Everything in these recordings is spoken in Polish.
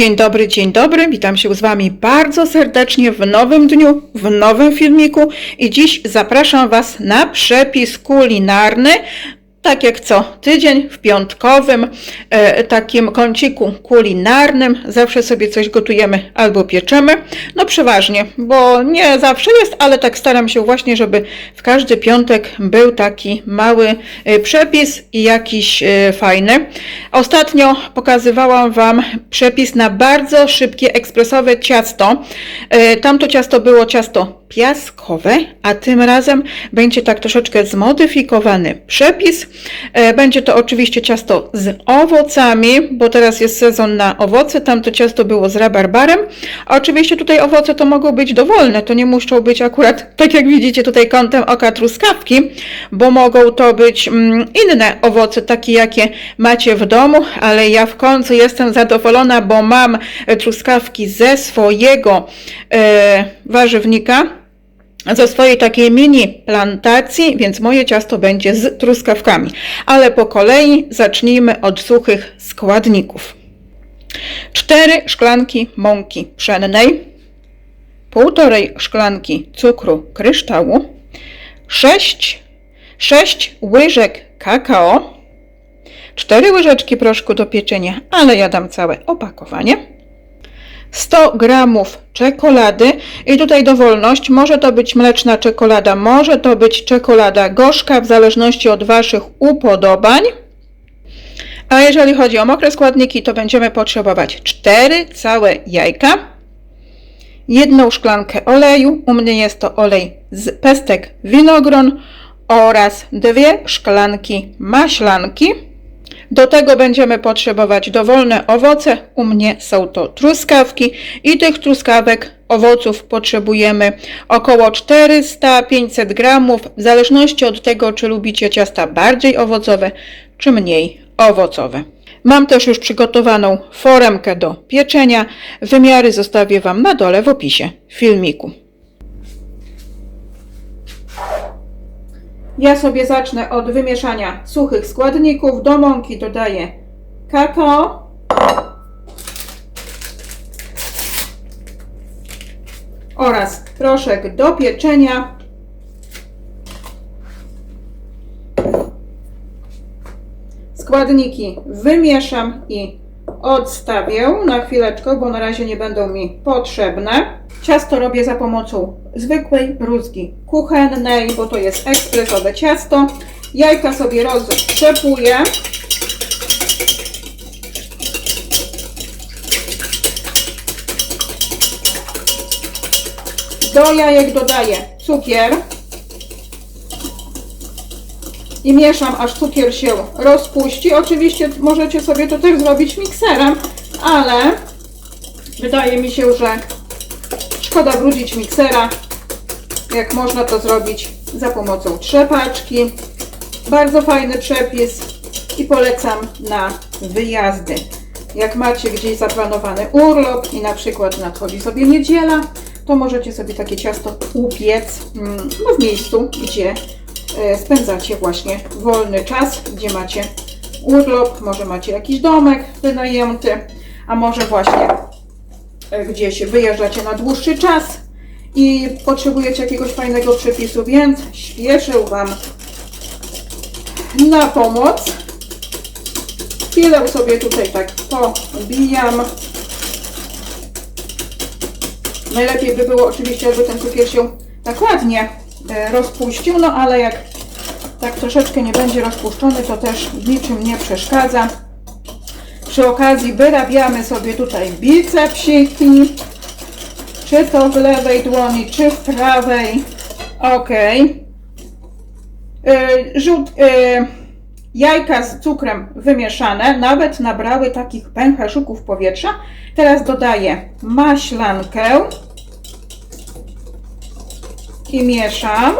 Dzień dobry, dzień dobry. Witam się z Wami bardzo serdecznie w nowym dniu, w nowym filmiku i dziś zapraszam Was na przepis kulinarny. Tak jak co tydzień w piątkowym e, takim kąciku kulinarnym zawsze sobie coś gotujemy albo pieczemy. No przeważnie, bo nie zawsze jest, ale tak staram się właśnie, żeby w każdy piątek był taki mały e, przepis i jakiś e, fajny. Ostatnio pokazywałam Wam przepis na bardzo szybkie, ekspresowe ciasto. Tamto ciasto było ciasto piaskowe, a tym razem będzie tak troszeczkę zmodyfikowany przepis. E, Będzie to oczywiście ciasto z owocami, bo teraz jest sezon na owoce. Tamto ciasto było z rabarbarem. A oczywiście tutaj owoce to mogą być dowolne, to nie muszą być akurat, tak jak widzicie tutaj kątem oka truskawki, bo mogą to być mm, inne owoce, takie jakie macie w domu, ale ja w końcu jestem zadowolona, bo mam e, truskawki ze swojego e, warzywnika ze swojej takiej mini plantacji, więc moje ciasto będzie z truskawkami. Ale po kolei zacznijmy od suchych składników. 4 szklanki mąki pszennej, półtorej szklanki cukru kryształu, 6, 6 łyżek kakao, 4 łyżeczki proszku do pieczenia, ale ja dam całe opakowanie. 100 gramów czekolady i tutaj dowolność, może to być mleczna czekolada, może to być czekolada gorzka, w zależności od Waszych upodobań. A jeżeli chodzi o mokre składniki, to będziemy potrzebować 4 całe jajka, jedną szklankę oleju, u mnie jest to olej z pestek winogron oraz dwie szklanki maślanki. Do tego będziemy potrzebować dowolne owoce. U mnie są to truskawki i tych truskawek, owoców potrzebujemy około 400-500 gramów, w zależności od tego, czy lubicie ciasta bardziej owocowe, czy mniej owocowe. Mam też już przygotowaną foremkę do pieczenia. Wymiary zostawię Wam na dole w opisie filmiku. Ja sobie zacznę od wymieszania suchych składników. Do mąki dodaję kakao. Oraz proszek do pieczenia. Składniki wymieszam i odstawię na chwileczkę, bo na razie nie będą mi potrzebne. Ciasto robię za pomocą zwykłej rózgi kuchennej, bo to jest ekspresowe ciasto. Jajka sobie roztrzepuję. Do jajek dodaję cukier i mieszam, aż cukier się rozpuści. Oczywiście możecie sobie to też zrobić mikserem, ale wydaje mi się, że szkoda brudzić miksera, jak można to zrobić za pomocą trzepaczki. Bardzo fajny przepis i polecam na wyjazdy. Jak macie gdzieś zaplanowany urlop i na przykład nadchodzi sobie niedziela, to możecie sobie takie ciasto upiec mm, no w miejscu, gdzie e, spędzacie właśnie wolny czas, gdzie macie urlop, może macie jakiś domek wynajęty, a może właśnie gdzieś wyjeżdżacie na dłuższy czas i potrzebujecie jakiegoś fajnego przepisu, więc śpieszę Wam na pomoc. Chwilę sobie tutaj tak pobijam. Najlepiej by było oczywiście, jakby ten cukier się tak ładnie e, rozpuścił, no ale jak tak troszeczkę nie będzie rozpuszczony, to też niczym nie przeszkadza. Przy okazji wyrabiamy sobie tutaj bicepsiki, czy to w lewej dłoni, czy w prawej. Ok. Yy, jajka z cukrem wymieszane, nawet nabrały takich pęcherzyków powietrza. Teraz dodaję maślankę i mieszam,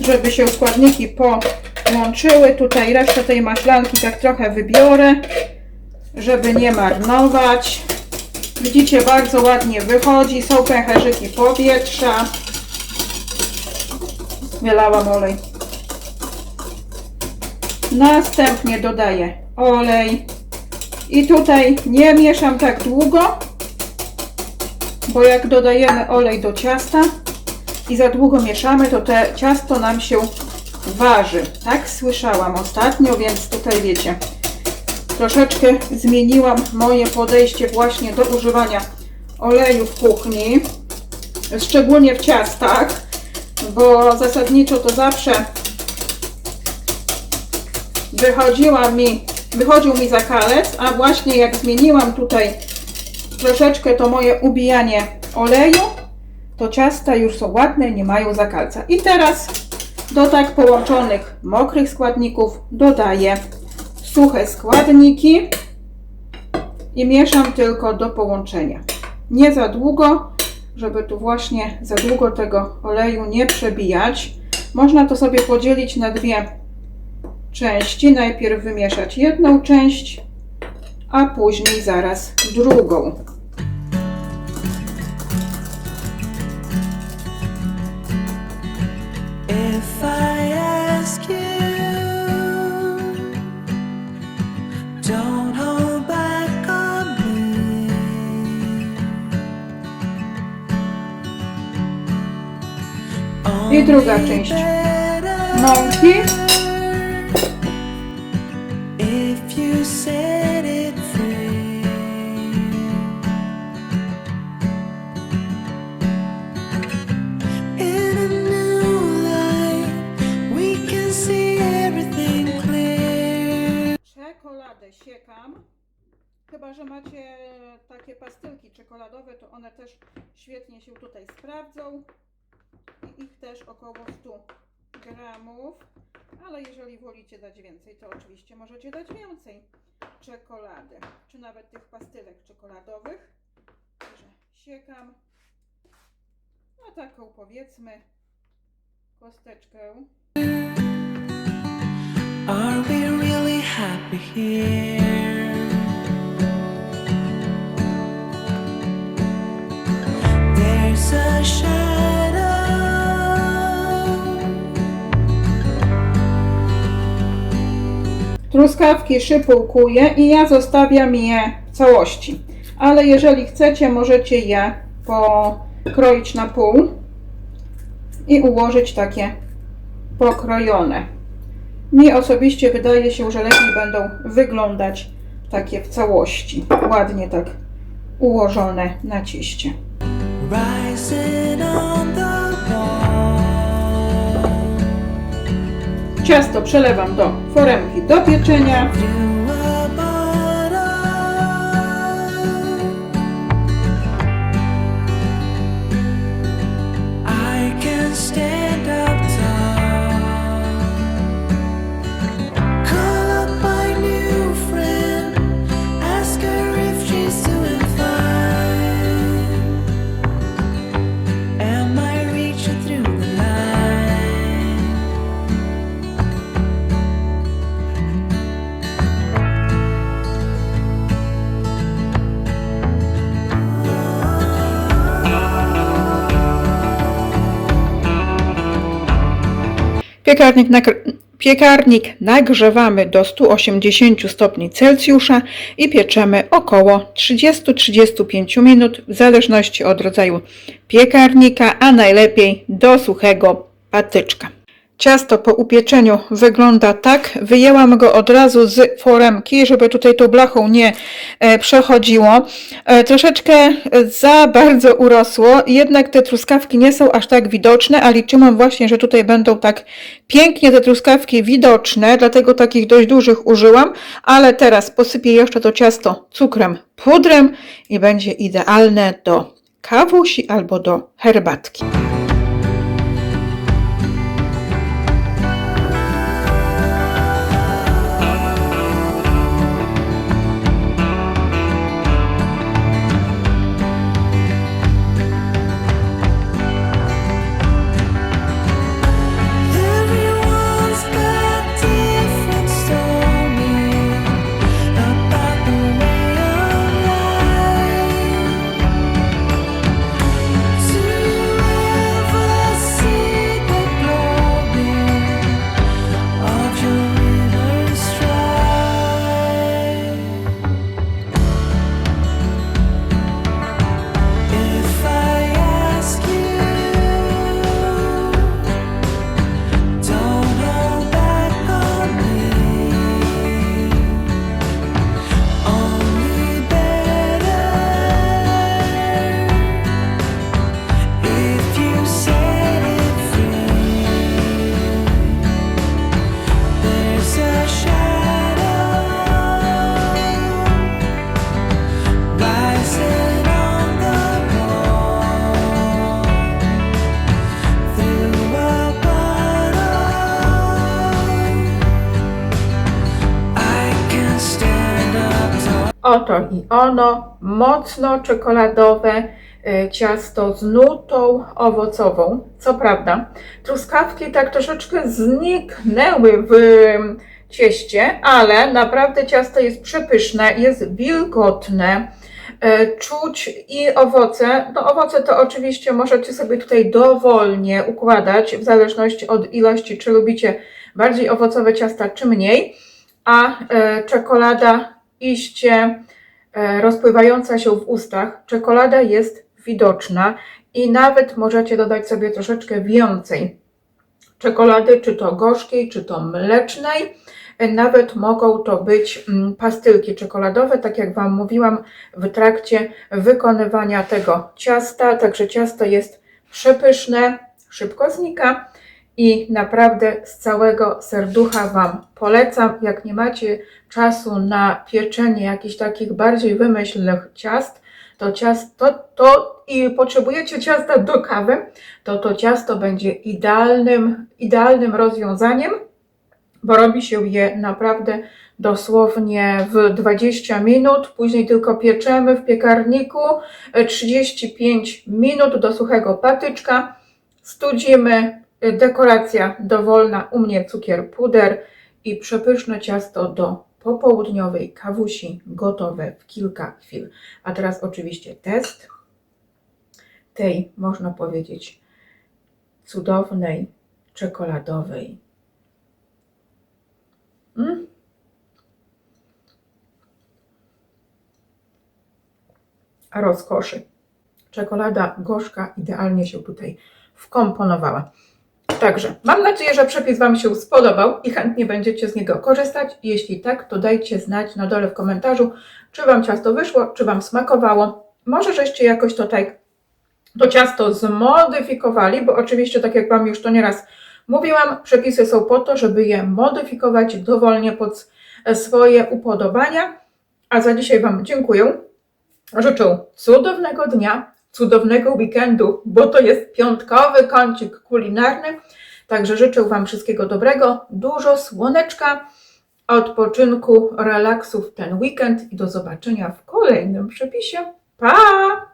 żeby się składniki połączyły. Tutaj resztę tej maślanki tak trochę wybiorę, żeby nie marnować. Widzicie, bardzo ładnie wychodzi. Są pęcherzyki powietrza. Wylałam olej. Następnie dodaję olej I tutaj nie mieszam tak długo, bo jak dodajemy olej do ciasta i za długo mieszamy, to te ciasto nam się waży. Tak słyszałam ostatnio, więc tutaj wiecie, troszeczkę zmieniłam moje podejście właśnie do używania oleju w kuchni, szczególnie w ciastach, bo zasadniczo to zawsze wychodziła mi, wychodził mi zakalec, a właśnie jak zmieniłam tutaj troszeczkę to moje ubijanie oleju, to ciasta już są ładne, nie mają zakalca. I teraz do tak połączonych mokrych składników dodaję suche składniki i mieszam tylko do połączenia. Nie za długo, żeby tu właśnie za długo tego oleju nie przebijać. Można to sobie podzielić na dwie części. Najpierw wymieszać jedną część, a później zaraz drugą. If I ask you, don't hold back on me. I druga część mąki. Czekoladę siekam. Chyba, że macie takie pastylki czekoladowe, to one też świetnie się tutaj sprawdzą. I ich też około 100 gramów. Ale jeżeli wolicie dać więcej, to oczywiście możecie dać więcej czekolady. Czy nawet tych pastylek czekoladowych. Także siekam. No taką powiedzmy kosteczkę. Are we happy here? There's a. Truskawki szypułkuję i ja zostawiam je w całości. Ale jeżeli chcecie, możecie je pokroić na pół i ułożyć takie pokrojone. Mi osobiście wydaje się, że lepiej będą wyglądać takie w całości. Ładnie tak ułożone na cieście. Ciasto przelewam do foremki do pieczenia. Piekarnik, piekarnik nagrzewamy do 180 stopni Celsjusza i pieczemy około 30-35 minut w zależności od rodzaju piekarnika, a najlepiej do suchego patyczka. Ciasto po upieczeniu wygląda tak. Wyjęłam go od razu z foremki, żeby tutaj tą blachą nie e, przechodziło. E, troszeczkę za bardzo urosło, jednak te truskawki nie są aż tak widoczne, a liczyłam właśnie, że tutaj będą tak pięknie te truskawki widoczne, dlatego takich dość dużych użyłam, ale teraz posypię jeszcze to ciasto cukrem, pudrem i będzie idealne do kawusi albo do herbatki. Oto i ono, mocno czekoladowe e, ciasto z nutą owocową. Co prawda, truskawki tak troszeczkę zniknęły w cieście, ale naprawdę ciasto jest przepyszne, jest wilgotne. E, Czuć i owoce. No owoce to oczywiście możecie sobie tutaj dowolnie układać, w zależności od ilości, czy lubicie bardziej owocowe ciasta, czy mniej. A e, czekolada iście e, rozpływająca się w ustach. Czekolada jest widoczna i nawet możecie dodać sobie troszeczkę więcej czekolady, czy to gorzkiej, czy to mlecznej. E, Nawet mogą to być mm, pastylki czekoladowe, tak jak Wam mówiłam w trakcie wykonywania tego ciasta. Także ciasto jest przepyszne, szybko znika i naprawdę z całego serducha Wam polecam. Jak nie macie czasu na pieczenie jakichś takich bardziej wymyślnych ciast, to ciasto to i potrzebujecie ciasta do kawy, to to ciasto będzie idealnym, idealnym rozwiązaniem, bo robi się je naprawdę dosłownie w 20 minut, później tylko pieczemy w piekarniku e, 35 minut do suchego patyczka, studzimy, e, dekoracja dowolna, u mnie cukier puder i przepyszne ciasto do popołudniowej kawusi gotowe w kilka chwil. A teraz oczywiście test tej, można powiedzieć, cudownej, czekoladowej. Mm. Rozkoszy. Czekolada gorzka idealnie się tutaj wkomponowała. Także mam nadzieję, że przepis Wam się spodobał i chętnie będziecie z niego korzystać. Jeśli tak, to dajcie znać na dole w komentarzu, czy Wam ciasto wyszło, czy Wam smakowało. Może żeście jakoś tutaj to ciasto zmodyfikowali, bo oczywiście, tak jak Wam już to nieraz mówiłam, przepisy są po to, żeby je modyfikować dowolnie pod swoje upodobania. A za dzisiaj Wam dziękuję. Życzę cudownego dnia, cudownego weekendu, bo to jest piątkowy kącik kulinarny. Także życzę Wam wszystkiego dobrego, dużo słoneczka, odpoczynku, relaksu w ten weekend i do zobaczenia w kolejnym przepisie. Pa!